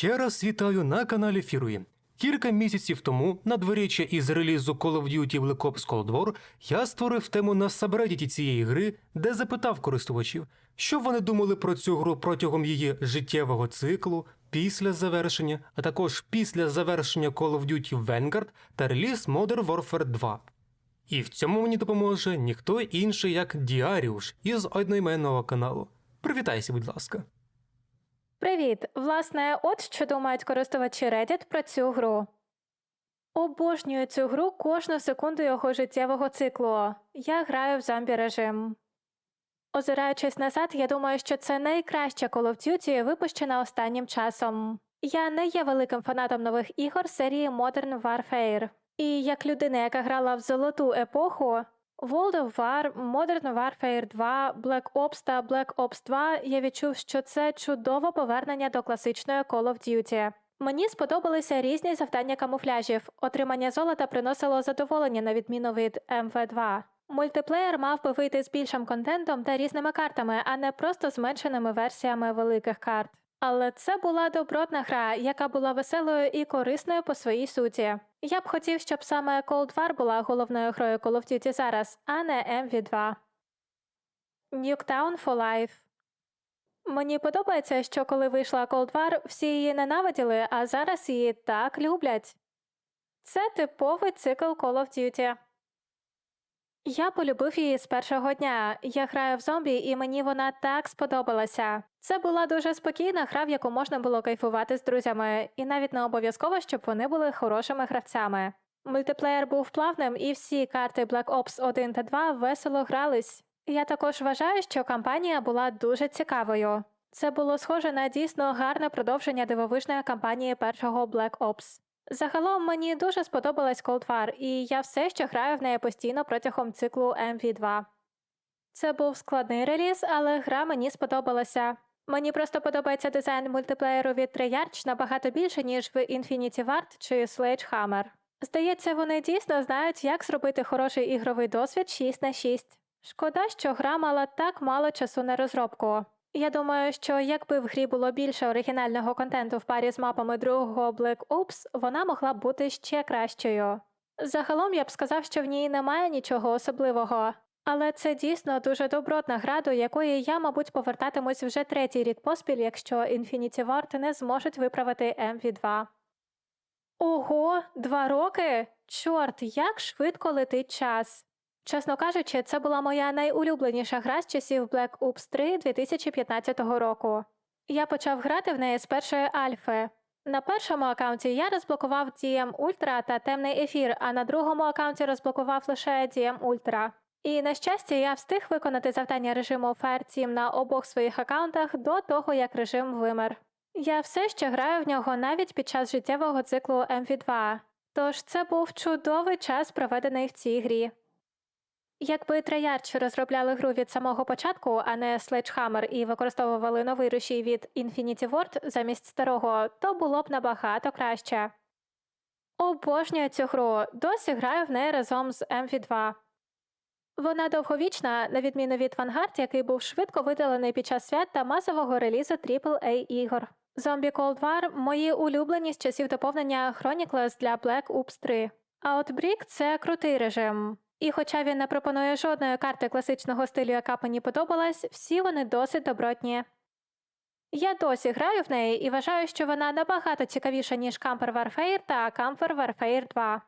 Ще раз вітаю на каналі Фіруї. Кілька місяців тому, надворіччя із релізу Call of Duty Black Ops Cold War, я створив тему на сабреддіті цієї гри, де запитав користувачів, що вони думали про цю гру протягом її життєвого циклу, після завершення, а також після завершення Call of Duty Vanguard та реліз Modern Warfare 2. І в цьому мені допоможе ніхто інший, як Діаріуш із одноіменного каналу. Привітайся, будь ласка. Привіт! Власне, от що думають користувачі Reddit про цю гру. Обожнюю цю гру кожну секунду його життєвого циклу. Я граю в зомбі режим. Озираючись назад, я думаю, що це найкраща Call of Duty, випущена останнім часом. Я не є великим фанатом нових ігор серії Modern Warfare. І як людина, яка грала в золоту епоху, World of War, Modern Warfare 2, Black Ops та Black Ops 2 я відчув, що це чудове повернення до класичної Call of Duty. Мені сподобалися різні завдання камуфляжів. Отримання золота приносило задоволення на відміну від МВ2. Мультиплеєр мав би вийти з більшим контентом та різними картами, а не просто зменшеними версіями великих карт. Але це була добротна гра, яка була веселою і корисною по своїй суті. Я б хотів, щоб саме Cold War була головною грою Call of Duty зараз, а не MV2. Nuketown for Life Мені подобається, що коли вийшла Cold War, всі її ненавиділи, а зараз її так люблять. Це типовий цикл Call of Duty. Я полюбив її з першого дня. Я граю в зомбі, і мені вона так сподобалася. Це була дуже спокійна гра, в яку можна було кайфувати з друзями, і навіть не обов'язково, щоб вони були хорошими гравцями. Мультиплеєр був плавним, і всі карти Black Ops 1 та 2 весело грались. Я також вважаю, що кампанія була дуже цікавою. Це було схоже на дійсно гарне продовження дивовижної кампанії першого Black Ops. Загалом мені дуже сподобалась Cold і я все ще граю в неї постійно протягом циклу MV2. Це був складний реліз, але гра мені сподобалася. Мені просто подобається дизайн мультиплеєру від Treyarch набагато більше, ніж в Infinity Ward чи Sledgehammer. Здається, вони дійсно знають, як зробити хороший ігровий досвід 6 на 6. Шкода, що гра мала так мало часу на розробку. Я думаю, що якби в грі було більше оригінального контенту в парі з мапами другого Black Ops, вона могла б бути ще кращою. Загалом я б сказав, що в ній немає нічого особливого, але це дійсно дуже добротна гра, до якої я, мабуть, повертатимусь вже третій рік поспіль, якщо Infinity Ward не зможуть виправити MV2. Ого, два роки? Чорт, як швидко летить час. Чесно кажучи, це була моя найулюбленіша гра з часів Black Ops 3 2015 року. Я почав грати в неї з першої альфи. На першому аккаунті я розблокував DM Ultra та темний ефір, а на другому аккаунті розблокував лише DM Ultra. І на щастя, я встиг виконати завдання режиму Fire Team на обох своїх аккаунтах до того, як режим вимер. Я все ще граю в нього навіть під час життєвого циклу MV2, тож це був чудовий час, проведений в цій грі. Якби Treyarch розробляли гру від самого початку, а не Sledgehammer і використовували новий рушій від Infinity Ward замість старого, то було б набагато краще. Обожнюю цю гру, досі граю в неї разом з MV2. Вона довговічна, на відміну від Vanguard, який був швидко видалений під час свят та масового релізу AAA ігор. Zombie Cold War – мої улюблені з часів доповнення Chronicles для Black Ops 3. Outbreak – це крутий режим. І хоча він не пропонує жодної карти класичного стилю, яка мені подобалась, всі вони досить добротні. Я досі граю в неї і вважаю, що вона набагато цікавіша, ніж Camper Warfare та Camper Warfare 2.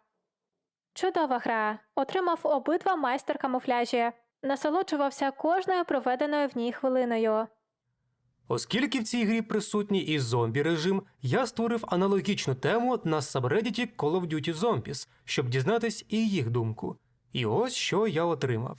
Чудова гра. Отримав обидва майстер камуфляжі. Насолоджувався кожною проведеною в ній хвилиною. Оскільки в цій грі присутній і зомбі режим, я створив аналогічну тему на сабреддіті Call of Duty Zombies, щоб дізнатись і їх думку. І ось що я отримав.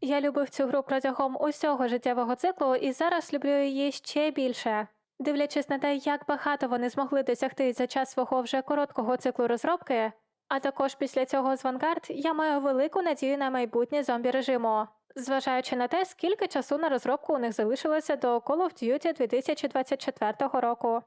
Я любив цю гру протягом усього життєвого циклу і зараз люблю її ще більше. Дивлячись на те, як багато вони змогли досягти за час свого вже короткого циклу розробки, а також після цього з Vanguard, я маю велику надію на майбутнє зомбі режиму, зважаючи на те, скільки часу на розробку у них залишилося до Call of Duty 2024 року.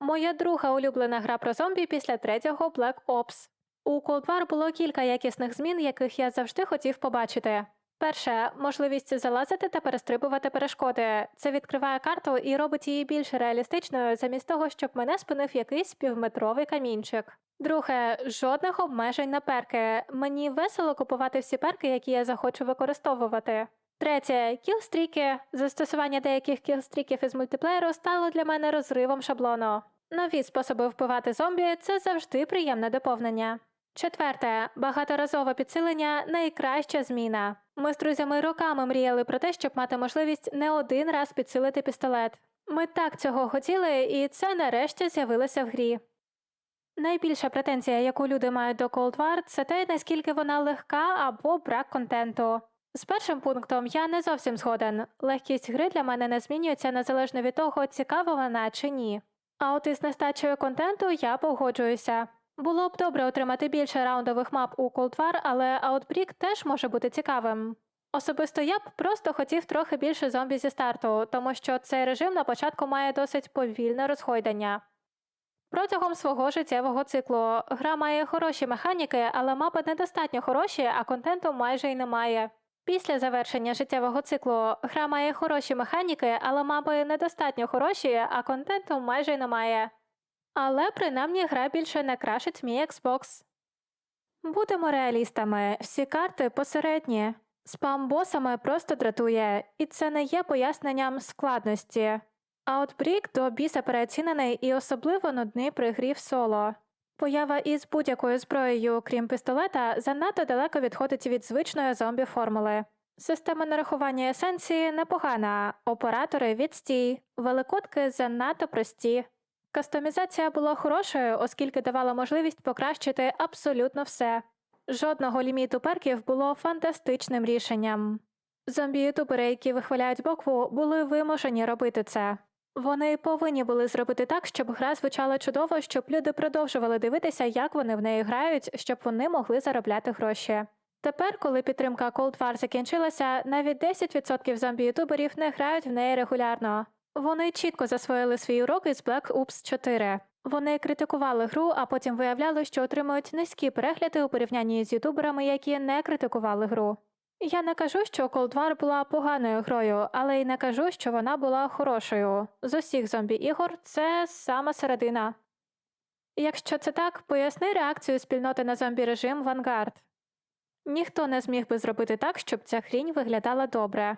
Моя друга улюблена гра про зомбі після третього Black Ops. У War було кілька якісних змін, яких я завжди хотів побачити. Перше можливість залазити та перестрибувати перешкоди. Це відкриває карту і робить її більш реалістичною, замість того, щоб мене спинив якийсь півметровий камінчик. Друге, жодних обмежень на перки. Мені весело купувати всі перки, які я захочу використовувати. Третє кілстріки. Застосування деяких кілстріків із мультиплеєру стало для мене розривом шаблону. Нові способи вбивати зомбі це завжди приємне доповнення. Четверте, багаторазове підсилення найкраща зміна. Ми з друзями роками мріяли про те, щоб мати можливість не один раз підсилити пістолет. Ми так цього хотіли, і це нарешті з'явилося в грі. Найбільша претензія, яку люди мають до Cold War, це те, наскільки вона легка або брак контенту. З першим пунктом я не зовсім згоден. Легкість гри для мене не змінюється незалежно від того, цікава вона чи ні. А от із нестачею контенту я погоджуюся. Було б добре отримати більше раундових мап у Cold але Outbreak теж може бути цікавим. Особисто я б просто хотів трохи більше зомбі зі старту, тому що цей режим на початку має досить повільне розгойдання. Протягом свого життєвого циклу гра має хороші механіки, але мапи недостатньо хороші, а контенту майже й немає. Після завершення життєвого циклу гра має хороші механіки, але мапи недостатньо хороші, а контенту майже й немає. Але принаймні гра більше не крашить мій Xbox. Будемо реалістами, всі карти посередні. Спам босами просто дратує, і це не є поясненням складності. Outbreak до біса переоцінений і особливо нудний при грі в соло. Поява із будь-якою зброєю, крім пістолета, занадто далеко відходить від звичної зомбі формули. Система нарахування есенції непогана, оператори відстій, великодки занадто прості. Кастомізація була хорошою, оскільки давала можливість покращити абсолютно все. Жодного ліміту перків було фантастичним рішенням. Зомбі-ютубери, які вихваляють бокву, були вимушені робити це. Вони повинні були зробити так, щоб гра звучала чудово, щоб люди продовжували дивитися, як вони в неї грають, щоб вони могли заробляти гроші. Тепер, коли підтримка Cold War закінчилася, навіть 10% зомбі-ютуберів не грають в неї регулярно. Вони чітко засвоїли свій урок із Black Ops 4. Вони критикували гру, а потім виявляли, що отримують низькі перегляди у порівнянні з ютуберами, які не критикували гру. Я не кажу, що Cold War була поганою грою, але й не кажу, що вона була хорошою. З усіх зомбі-ігор це сама середина. Якщо це так, поясни реакцію спільноти на зомбі-режим Vanguard. Ніхто не зміг би зробити так, щоб ця хрінь виглядала добре.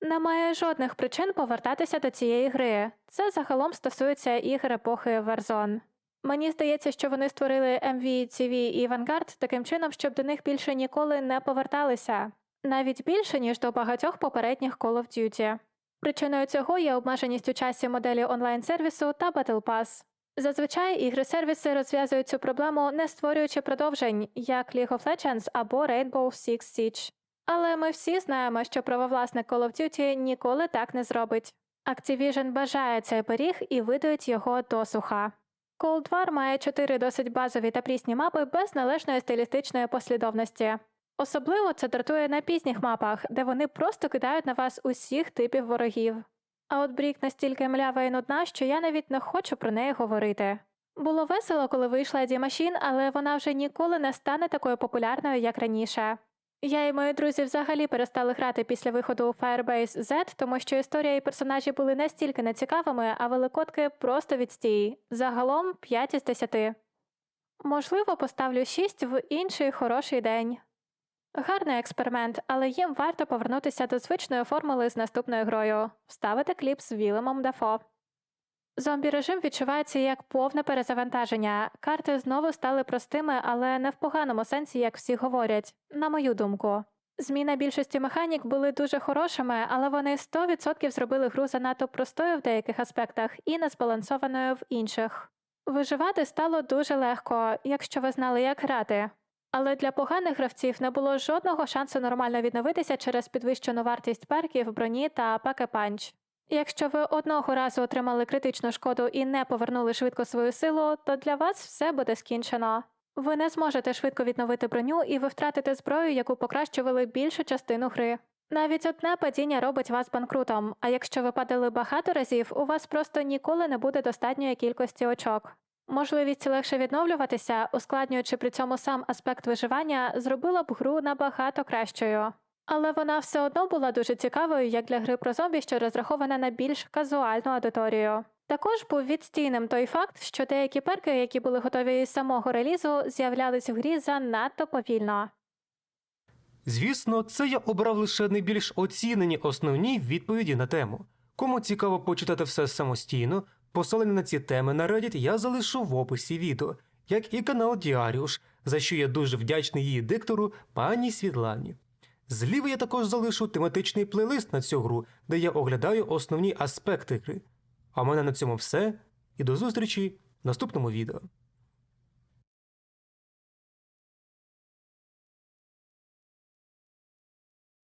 Немає жодних причин повертатися до цієї гри. Це загалом стосується ігор епохи Warzone. Мені здається, що вони створили MV, CV і Vanguard таким чином, щоб до них більше ніколи не поверталися, навіть більше, ніж до багатьох попередніх Call of Duty. Причиною цього є обмеженість у часі моделі онлайн-сервісу та Battle Pass. Зазвичай ігри-сервіси розв'язують цю проблему, не створюючи продовжень, як League of Legends або Rainbow Six Siege. Але ми всі знаємо, що правовласник Call of Duty ніколи так не зробить. Activision бажає цей пиріг і видають його досуха. Cold War має чотири досить базові та прісні мапи без належної стилістичної послідовності. Особливо це дратує на пізніх мапах, де вони просто кидають на вас усіх типів ворогів. А от Брік настільки млява і нудна, що я навіть не хочу про неї говорити. Було весело, коли вийшла Ді Машін, але вона вже ніколи не стане такою популярною, як раніше. Я і мої друзі взагалі перестали грати після виходу у Firebase Z, тому що історія і персонажі були настільки нецікавими, а великодки просто відстій. Загалом 5 із 10. Можливо, поставлю 6 в інший хороший день. Гарний експеримент, але їм варто повернутися до звичної формули з наступною грою вставити кліп з Вілемом Дафо. Зомбі режим відчувається як повне перезавантаження. Карти знову стали простими, але не в поганому сенсі, як всі говорять, на мою думку. Зміна більшості механік були дуже хорошими, але вони 100% зробили гру занадто простою в деяких аспектах і незбалансованою в інших. Виживати стало дуже легко, якщо ви знали, як грати. Але для поганих гравців не було жодного шансу нормально відновитися через підвищену вартість перків, броні та паке-панч. Якщо ви одного разу отримали критичну шкоду і не повернули швидко свою силу, то для вас все буде скінчено. Ви не зможете швидко відновити броню і ви втратите зброю, яку покращували більшу частину гри. Навіть одне падіння робить вас банкрутом, а якщо ви падали багато разів, у вас просто ніколи не буде достатньої кількості очок. Можливість легше відновлюватися, ускладнюючи при цьому сам аспект виживання, зробила б гру набагато кращою. Але вона все одно була дуже цікавою як для гри про зомбі, що розрахована на більш казуальну аудиторію. Також був відстійним той факт, що деякі перки, які були готові із самого релізу, з'являлись в грі занадто повільно. Звісно, це я обрав лише найбільш оцінені основні відповіді на тему. Кому цікаво почитати все самостійно, посилання на ці теми на Reddit я залишу в описі відео, як і канал Діаріуш, за що я дуже вдячний її диктору пані Світлані. Зліва я також залишу тематичний плейлист на цю гру, де я оглядаю основні аспекти гри. А в мене на цьому все, і до зустрічі в наступному відео.